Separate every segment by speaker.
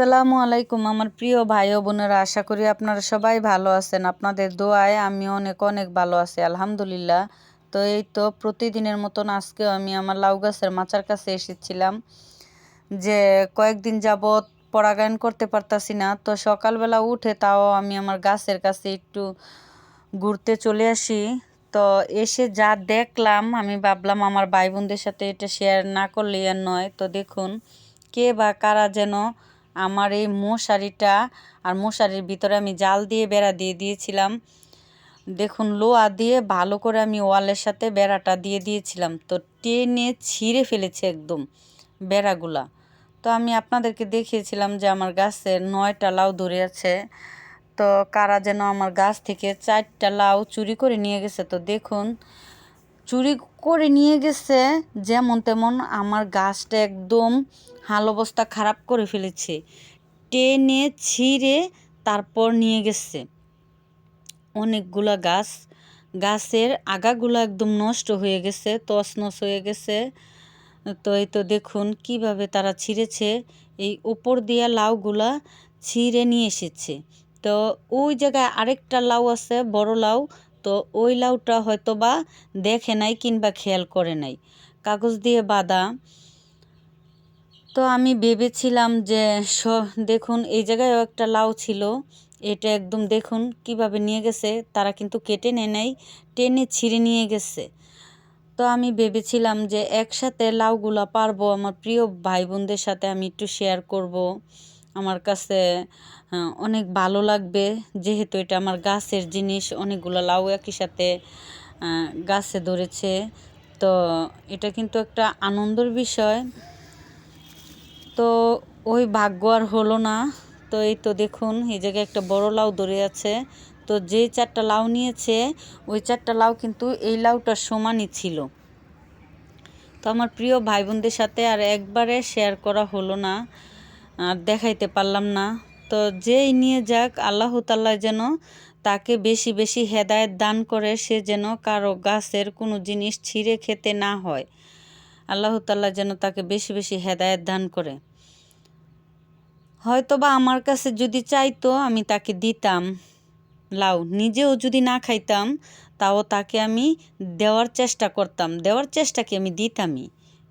Speaker 1: আসসালামু আলাইকুম, আমার প্রিয় ভাই ও বোনেরা, আশা করি আপনারা সবাই ভালো আছেন। আপনাদের দোয়ায় আমি অনেক অনেক ভালো আছি, আলহামদুলিল্লাহ। তো এই তো প্রতিদিনের মতন আজকেও আমি আমার লাউ গাছের মাচার কাছে এসেছিলাম যে কয়েকদিন যাবৎ পরাগায়ন করতে পারতাছি না। তো সকালবেলা উঠে তাও আমি আমার গাছের কাছে একটু ঘুরতে চলে আসি। তো এসে যা দেখলাম, আমি ভাবলাম আমার ভাই বোনদের সাথে এটা শেয়ার না করলেই আর নয়। তো দেখুন, কে বা কারা যেন আমার এই মশারিটা আর মশারির ভিতরে আমি জাল দিয়ে বেড়া দিয়ে দিয়েছিলাম। দেখুন, লোয়া দিয়ে ভালো করে আমি ওয়ালের সাথে বেড়াটা দিয়ে দিয়েছিলাম। তো টেনে ছিঁড়ে ফেলেছে একদম বেড়াগুলা। তো আমি আপনাদেরকে দেখিয়েছিলাম যে আমার গাছে নয়টা লাউ ধরে আছে। তো কারা যেন আমার গাছ থেকে চারটা লাউ চুরি করে নিয়ে গেছে। তো দেখুন চুরি করে নিয়ে গেছে, যেমন তেমন আমার গাছটা একদম হাল অবস্থা খারাপ করে ফেলেছে। টেনে ছিঁড়ে তারপর নিয়ে গেছে। অনেকগুলা গাছ, গাছের আগাগুলো একদম নষ্ট হয়ে গেছে, তছনছ হয়ে গেছে। তো এই তো দেখুন কীভাবে তারা ছিঁড়েছে। এই উপর দিয়া লাউগুলা ছিঁড়ে নিয়ে এসেছে। তো ওই জায়গায় আরেকটা লাউ আছে, বড় লাউ। তো ওই লাউটা হয়তো বা দেখে নাই কিংবা খেয়াল করে নাই। কাগজ দিয়ে বাঁধা। তো আমি ভেবেছিলাম যে স, দেখুন, এই জায়গায়ও একটা লাউ ছিল। এটা একদম দেখুন কীভাবে নিয়ে গেছে। তারা কিন্তু কেটে নেয় নাই, টেনে ছিঁড়ে নিয়ে গেছে। তো আমি ভেবেছিলাম যে একসাথে লাউগুলা পারব। আমার প্রিয় ভাই বোনদের সাথে আমি একটু শেয়ার করব। আমার কাছে অনেক ভালো লাগবে। যেহেতু এটা আমার গাছের জিনিস, অনেকগুলো লাউ একই সাথে গাছে ধরেছে। তো এটা কিন্তু একটা আনন্দের বিষয়। তো ওই ভাগ্য আর হলো না। তো এই তো দেখুন, এই জায়গায় একটা বড় লাউ ধরে আছে। তো যে চারটা লাউ নিয়েছে, ওই চারটা লাউ কিন্তু এই লাউটার সমানই ছিল। তো আমার প্রিয় ভাই বোনদের সাথে আর একবারে শেয়ার করা হলো না। আর দেখাইতে পারলাম না। তো যেই নিয়ে যাক, আল্লাহ তাল্লাহ যেন তাকে বেশি বেশি হেদায়ত দান করে, সে যেন কারও গাছের কোনো জিনিস ছিঁড়ে খেতে না হয়। আল্লাহ তাল্লাহ যেন তাকে বেশি বেশি হেদায়ত দান করে। হয়তো বা আমার কাছে যদি চাইতো, আমি তাকে দিতাম। লাউ, নিজেও যদি না খাইতাম, তাও তাকে আমি দেওয়ার চেষ্টা করতাম। দেওয়ার চেষ্টা কি আমি দিতামই?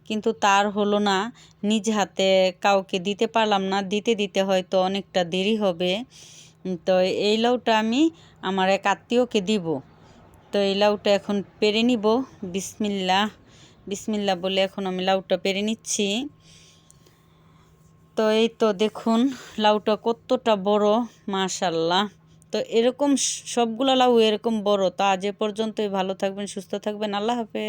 Speaker 1: কিন্তু তার হলো না। নিজ হাতে কাউকে দিতে পারলাম না। দিতে দিতে হয়তো অনেকটা দেরি হবে। তো এই লাউটা আমি আমার এক আত্মীয়কে দিব। তো এই লাউটা এখন পেরে নিব। বিসমিল্লা বিসমিল্লা বলে এখন আমি লাউটা পেরে নিচ্ছি। তো এই তো দেখুন, লাউটা কতটা বড় মাশাল্লাহ তো এরকম সবগুলো লাউ এরকম বড়। তো আজ এ পর্যন্তই। ভালো থাকবেন, সুস্থ থাকবেন। আল্লাহ হাফেজ।